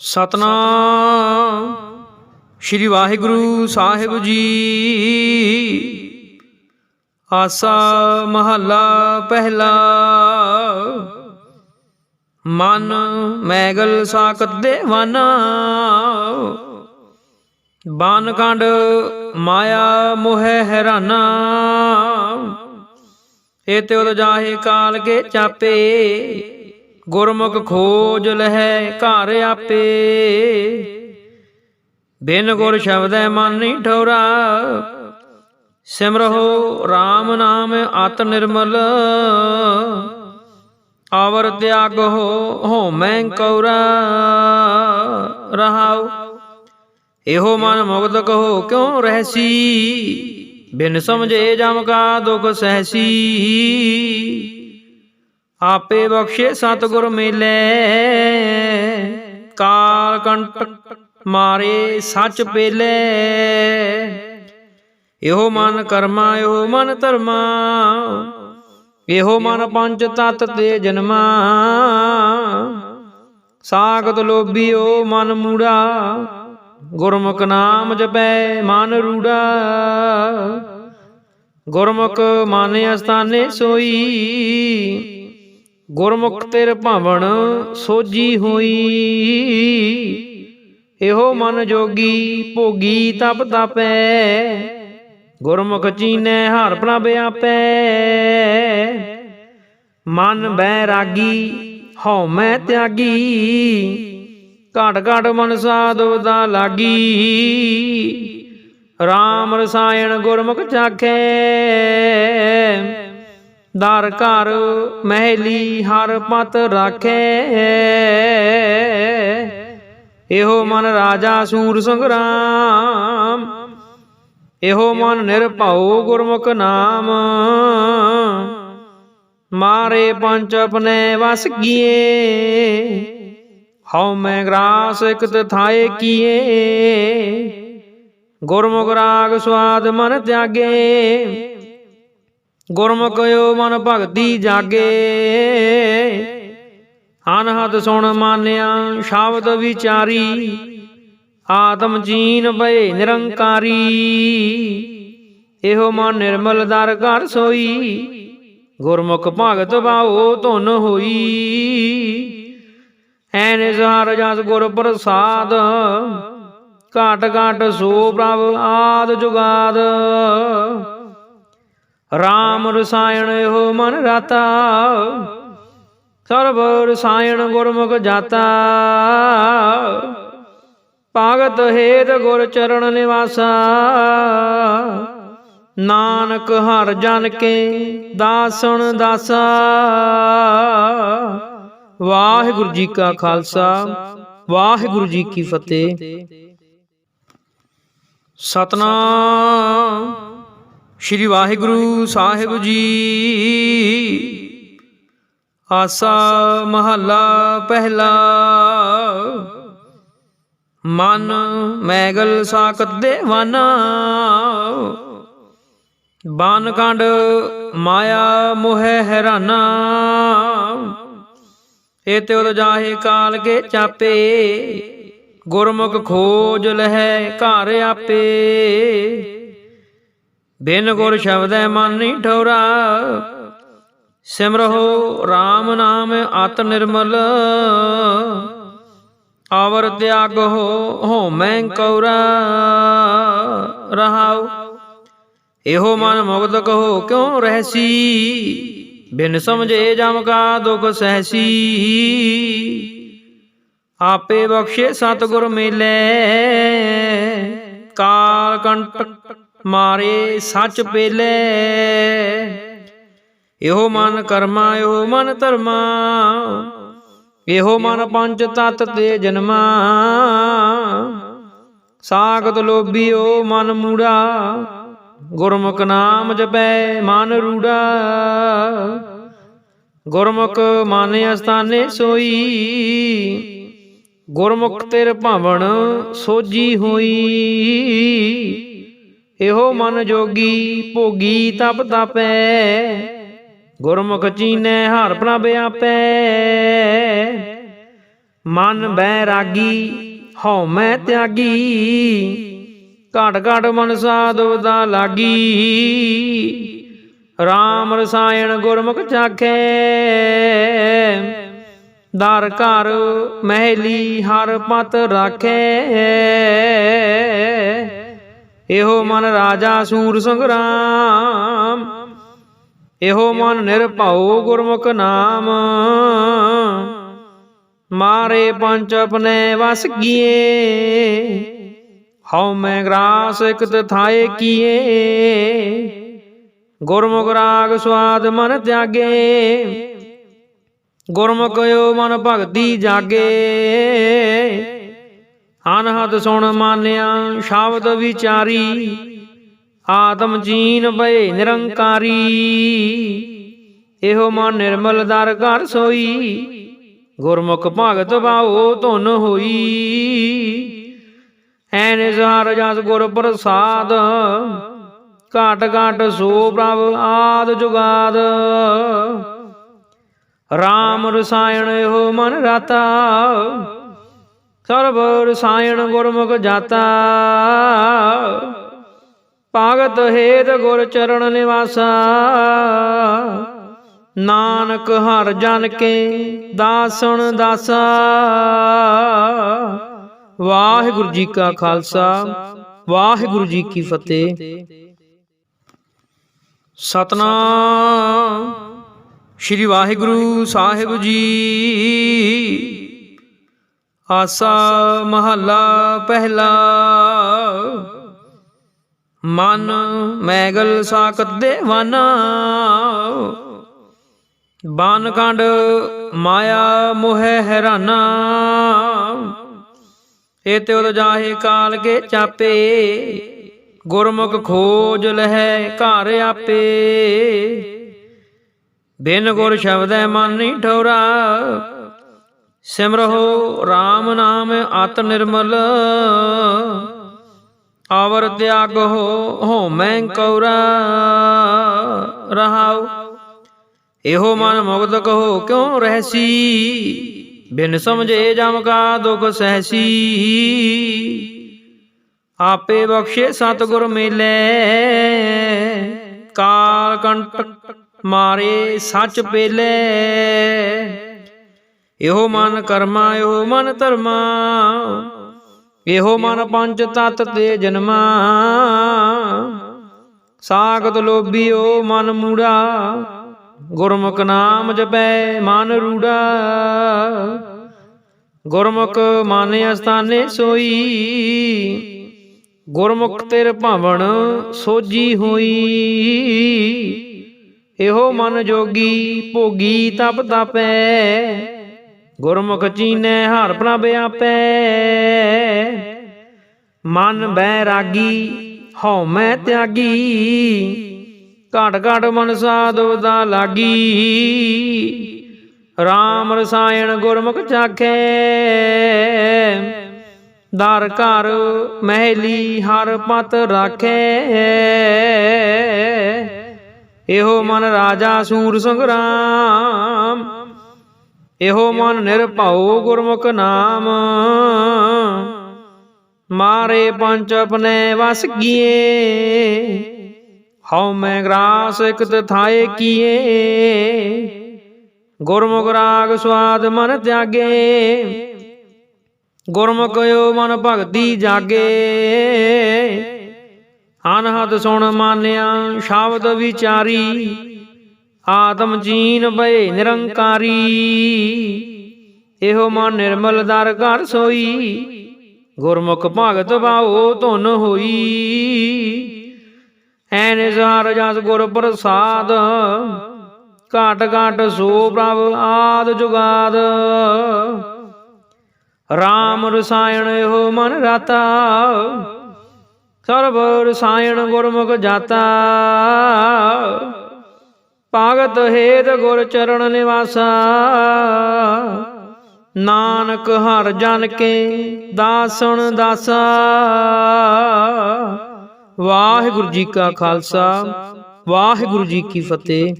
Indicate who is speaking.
Speaker 1: ਸਤਨਾਮ। ਸ਼੍ਰੀ ਵਾਹਿਗੁਰੂ ਸਾਹਿਬ ਜੀ। ਆਸਾ ਮਹੱਲਾ ਪਹਿਲਾ। ਮਨ ਮੈਗਲ ਸਾਕਤ ਦੇਵਾਨਾ ਬਾਨ ਕੰਡ ਮਾਇਆ ਮੋਹਿ ਹੈਰਾਨਾ। ਏ ਤੇ ਉਦ ਜਾਹੇ ਕਾਲ ਕੇ ਚਾਪੇ। ਗੁਰਮੁਖ ਖੋਜ ਲਹਿ ਘਰ ਆਪੇ। ਬਿਨ ਗੁਰ ਸ਼ਬਦੈ ਮਨ ਨਹੀਂ ਠੌਰਾ। ਸਿਮਰਹੁ RAM ਨਾਮ ਅਤ ਨਿਰਮਲ। ਆਵਰ ਤਿਆਗ ਹੋ ਹਉਮੈ ਕੌਰਾ। ਰਹਾਉ, ਇਹੋ ਮਨ ਮੁਗਤ ਕਹੋ, ਕਿਉ ਰਹਿਸੀ? ਬਿਨ ਸਮਝੇ ਜਮ ਕਾ ਦੁਖ ਸਹਸੀ। ਆਪੇ ਬਖਸ਼ੇ ਸਤਿਗੁਰ ਮੇਲੇ। ਕਾਲ ਕੰਟ ਮਾਰੇ ਸੱਚ ਪੇਲੇ ਇਹੋ ਮਨ ਕਰਮਾ, ਇਹੋ ਮਨ ਧਰਮਾ। ਇਹੋ ਮਨ ਪੰਜ ਤਤ ਤੇ ਜਨਮਾ। ਸਾਗਤ ਓ ਮਨ ਮੂੜਾ। ਗੁਰਮੁਖ ਨਾਮ ਜਪੈ ਮਨ ਰੂੜਾ। ਗੁਰਮੁਖ ਮਾਨੇ ਅਸਥਾਨੇ ਸੋਈ। ਗੁਰਮੁਖ ਤੇਰ ਭਵਨ ਸੋਜੀ ਹੋਈ। ਇਹੋ ਮਨ ਜੋਗੀ ਭੋਗੀ ਤਪ ਤਪੈ। ਗੁਰਮੁਖ ਚੀਨੈ ਹਰ ਪ੍ਰਭ ਆਪੈ। ਮਨ ਬੈ ਰਾਗੀ, ਹਉ ਮੈਂ ਤਿਆਗੀ। ਘਟ ਘਟ ਮਨ ਸਾਧਵਦਾ ਲਾਗੀ। RAM ਰਸਾਇਣ ਗੁਰਮੁਖ ਚਾਖੈ। ਦਰ ਘਰ ਮਹਿਲੀ ਹਰ ਪਤ ਰਾਖੈ। ਇਹੋ ਮਨ ਰਾਜਾ ਸੂਰ ਸੰਗਰਾਮ, ਇਹੋ ਮਨ ਨਿਰਭਉ ਗੁਰਮੁਖ ਨਾਮ। ਮਾਰੇ ਪੰਚ ਆਪਣੇ ਵਸ ਕੀਏ, ਹਉ ਮੈਂ ਗ੍ਰਾਸ ਇਕ ਤਥਾਏ ਕੀਏ। ਗੁਰਮੁਖ ਰਾਗ ਸਵਾਦ ਮਨ ਤਿਆਗੇ ਗੁਰਮੁਖ ਗੁਰਮੁਖਿਓ ਮਨ ਭਗਤੀ ਜਾਗੇ। ਅਨਹਦ ਸੁਣ ਮਾਨਿਆ, ਸ਼ਬਦ ਵਿਚਾਰੀ। ਆਤਮ ਜੀਨ ਭਏ ਨਿਰੰਕਾਰੀ। ਇਹੋ ਮਨ ਨਿਰਮਲ ਦਰ ਘਰ ਸੋਈ। ਗੁਰਮੁਖ ਭਗਤ ਬਾਓ ਧੁਨ ਹੋਈ। ਐਨੇ ਸਹਾਰ ਜਸ ਗੁਰ ਪ੍ਰਸਾਦ। ਘਾਟ ਘਾਟ ਸੋ ਪ੍ਰਭ ਆਦ ਜੁਗਾਦ। RAM ਰਸਾਇਣ ਇਹੋ ਮਨ ਰਾਤਾ। ਸਰਬ ਰਸਾਇਣ ਗੁਰਮੁਖ ਜਾਤਾ। ਭਾਗਤ ਹੇਤ ਗੁਰ ਚਰਨ ਨਿਵਾਸਾ। ਨਾਨਕ ਹਰ ਜਨ ਕੇ ਦਾਸਣ ਦਾਸਾ। ਵਾਹਿਗੁਰੂ ਜੀ ਕਾ ਖਾਲਸਾ, ਵਾਹਿਗੁਰੂ ਜੀ ਕੀ ਫਤਿਹ। ਸਤਨਾਮ। ਸ਼੍ਰੀ ਵਾਹਿਗੁਰੂ ਸਾਹਿਬ ਜੀ। ਆਸਾ ਮਹੱਲਾ ਪਹਿਲਾ। ਮਨ ਮੈਗਲ ਸਾਕਤ ਦੇਵਾਨਾ ਬਾਨ ਮਾਇਆ ਮੋਹਿ ਹੈਰਾਨਾ। ਏ ਤੇ ਉਦ ਜਾਹੇ ਕਾਲ ਕੇ ਚਾਪੇ। ਗੁਰਮੁਖ ਖੋਜ ਲਹਿ ਘਰ ਆਪੇ। ਬਿਨ ਗੁਰ ਸ਼ਬਦੈ ਮਨ ਨਹੀਂ ਠੌਰਾ। ਸਿਮਰਹੁ RAM ਨਾਮ ਅਤ ਨਿਰਮਲ। ਆਵਰ ਤਿਆਗੋ ਹਉਮੈ ਕਉਰਾ ਰਹਾਉ, ਇਹੋ ਮਨ ਮੁਗਤ ਕਹੋ, ਕਿਉ ਰਹਿਸੀ? ਬਿਨ ਸਮਝੇ ਜਮ ਕਾ ਦੁਖ ਸਹਸੀ। ਆਪੇ ਬਖਸ਼ੇ ਸਤਿਗੁਰ ਮੇਲੇ। ਕਾਲ ਕੰਟ ਮਾਰੇ ਸੱਚ ਪੇਲੇ ਇਹੋ ਮਨ ਕਰਮਾ, ਇਹੋ ਮਨ ਧਰਮਾ। ਇਹੋ ਮਨ ਪੰਜ ਤਤ ਤੇ ਜਨਮਾ। ਸਾਗਤ ਲੋਭੀਓ ਮਨ ਮੂੜਾ। ਗੁਰਮੁਖ ਨਾਮ ਜਪੈ ਮਨ ਰੂੜਾ। ਗੁਰਮੁਖ ਮਾਨੇ ਅਸਥਾਨੇ ਸੋਈ। ਗੁਰਮੁਖ ਤੇਰ ਭਵਨ ਸੋਜੀ ਹੋਈ। ਇਹੋ ਮਨ ਜੋਗੀ ਭੋਗੀ ਤਪ ਤਪੈ। ਗੁਰਮੁਖ ਚੀਨੈ ਹਰ ਪ੍ਰਭ ਆਪੈ। ਮਨ ਬੈਰਾਗੀ ਹਉ ਮੈਂ ਤਿਆਗੀ। ਘਟ ਘਟ ਮਨ ਸਾਧੁਦਾ ਲਾਗੀ। RAM ਰਸਾਇਣ ਗੁਰਮੁਖ ਚਾਖੇ। ਦਰ ਘਰ ਮਹਿਲੀ ਹਰ ਪਤ ਰਾਖੇ। ਇਹੋ ਮਨ ਰਾਜਾ ਸੂਰ ਸੰਗਰਾਮ। ਇਹੋ ਮਨ ਨਿਰਭਉ ਗੁਰਮੁਖ ਨਾਮ। ਮਾਰੇ ਪੰਚ ਆਪਣੇ ਵਸ ਕੀਏ। ਹਉ ਮੈਂ ਗ੍ਰਾਸ ਇਕ ਤਥਾਏ ਕੀਏ। ਗੁਰਮੁਖ ਰਾਗ ਸਵਾਦ ਮਨ ਤਿਆਗੇ। ਗੁਰਮੁਖ ਗੁਰਮੁਖਿਓ ਮਨ ਭਗਤੀ ਜਾਗੇ। ਅਨਹਦ ਸੁਣ ਮਾਨਿਆ, ਸ਼ਬਦ ਵਿਚਾਰੀ, ਆਤਮ ਜੀਨ ਭਏ ਨਿਰੰਕਾਰੀ। ਇਹੋ ਮਨ ਨਿਰਮਲ ਦਰ ਘਰ ਸੋਈ, ਗੁਰਮੁਖ ਭਗਤ ਬਾਉ ਧੁਨ ਹੋਈ। ਐਨ ਜ਼ਹਰ ਜਸ ਗੁਰ ਪ੍ਰਸਾਦ, ਘਾਟ ਘਾਟ ਸੋ ਪ੍ਰਭ ਆਦ ਜੁਗਾਦ। RAM ਰਸਾਇਣ ਇਹੋ ਮਨ ਰਾਤਾ ਸਰਬ ਰਸਾਇਣ ਗੁਰਮੁਖ ਜਾਤਾ। ਭਗਤ ਹੇਤ ਗੁਰ ਚਰਨ ਨਿਵਾਸਾ। ਨਾਨਕ ਹਰ ਜਨ ਕੇ ਦਾਸਣ ਦਾਸਾ। ਵਾਹਿਗੁਰੂ ਜੀ ਕਾ ਖਾਲਸਾ, ਵਾਹਿਗੁਰੂ ਜੀ ਕੀ ਫਤਿਹ। ਸਤਨਾਮ। ਸ਼੍ਰੀ ਵਾਹਿਗੁਰੂ ਸਾਹਿਬ ਜੀ। ਆਸਾ ਮਹੱਲਾ ਪਹਿਲਾ। ਮਨ ਮੈਗਲ ਸਾਕਤ ਦੇਵਾਨਾ ਬਾਨ ਮਾਇਆ ਮੋਹਿ ਹੈਰਾਨਾ। ਏ ਤੇ ਉਦ ਜਾਹੇ ਕਾਲ ਕੇ ਚਾਪੇ। ਗੁਰਮੁਖ ਖੋਜ ਲਹਿ ਘਰ ਆਪੇ। ਬਿਨ ਗੁਰ ਸ਼ਬਦੈ ਮਨ ਨਹੀਂ ਠੋਰਾ। ਸਿਮਰਹੁ RAM ਨਾਮ ਆਤ ਨਿਰਮਲ। ਆਵਰ ਤਿਆਗੋ ਹੋ ਮੈਂ ਕੌਰਾ। ਰਹਾਉ, ਇਹੋ ਮਨ ਮੁਗਧ ਕਹੋ, ਕਿਉ ਰਹਿਸੀ? ਬਿਨ ਸਮਝੇ ਜਮ ਕਾ ਦੁਖ ਸਹਸੀ। ਆਪੇ ਬਖਸ਼ੇ ਸਤਿਗੁਰ ਮੇਲੇ। ਕਾਲ ਕੰਟਕ ਮਾਰੇ ਸੱਚ ਪੇਲੇ ਇਹੋ ਮਨ ਕਰਮਾ, ਇਹੋ ਮਨ ਧਰਮਾ। ਇਹੋ ਮਨ ਪੰਜ ਤਤ ਤੇ ਜਨਮਾ। ਸਾਖਤ ਲੋਭੀਓ ਮਨ ਮੂੜਾ, ਗੁਰਮੁਖ ਨਾਮ ਜਪੈ ਮਨ ਰੂੜਾ। ਗੁਰਮੁਖ ਮਨ ਅਸਥਾਨੇ ਸੋਈ, ਗੁਰਮੁਖ ਤੇਰ ਭਾਵਨ ਸੋਜੀ ਹੋਈ। ਇਹੋ ਮਨ ਜੋਗੀ ਭੋਗੀ ਤਪ ਤਪੈ। ਗੁਰਮੁਖ ਚੀਨੈ ਹਰ ਪ੍ਰਭ ਆਪੈ। ਮਨ ਬੈਰਾਗੀ ਹਉ ਮੈਂ ਤਿਆਗੀ। ਘਟ ਘਟ ਮਨ ਸਾਧੂ ਦਾ ਲਾਗੀ। RAM ਰਸਾਇਣ ਗੁਰਮੁਖ ਚਾਖੇ। ਦਰ ਘਰ ਮਹਿਲੀ ਹਰ ਪਤ ਰਾਖੇ। ਇਹੋ ਮਨ ਰਾਜਾ ਸੂਰ ਸੰਗਰਾਮ। ਇਹੋ ਮਨ ਨਿਰਭਉ ਗੁਰਮੁਖ ਨਾਮ। ਮਾਰੇ ਪੰਚ ਆਪਣੇ ਵਸ ਕੀਏ ਹਉ ਮੈਂ ਗ੍ਰਾਸ ਇਕ ਤਥਾਏ ਕੀਏ। ਗੁਰਮੁਖ ਰਾਗ ਸਵਾਦ ਮਨ ਤਿਆਗੇ। ਗੁਰਮੁਖਿਓ ਮਨ ਭਗਤੀ ਜਾਗੇ। ਅਨਹਦ ਸੁਣ ਮਾਨਿਆ ਸ਼ਬਦ ਵਿਚਾਰੀ। ਆਤਮ ਜੀਨ ਭਏ ਨਿਰੰਕਾਰੀ। ਇਹੋ ਮਨ ਨਿਰਮਲ ਦਰ ਘਰ ਸੋਈ। ਗੁਰਮੁਖ ਭਗਤ ਬਾਉ ਧੁਨ ਹੋਈ। ਐਨ ਸਾਰ ਜਸ ਗੁਰ ਪ੍ਰਸਾਦ। ਘਾਟ ਘਾਟ ਸੋ ਪ੍ਰਭ ਆਦ ਜੁਗਾਦ। RAM ਰਸਾਇਣ ਇਹੋ ਮਨ ਰਾਤਾ। ਸਰਬ ਰਸਾਇਣ ਗੁਰਮੁਖ ਜਾਤਾ। ਭਗਤ ਹੇਤ ਗੁਰ ਚਰਨ ਨਿਵਾਸਾ। ਨਾਨਕ ਹਰ ਜਨ ਕੇ ਦਾਸਣ ਦਾਸਾ। ਵਾਹਿਗੁਰੂ ਜੀ ਕਾ ਖਾਲਸਾ, ਵਾਹਿਗੁਰੂ ਜੀ ਕੀ ਫਤਿਹ।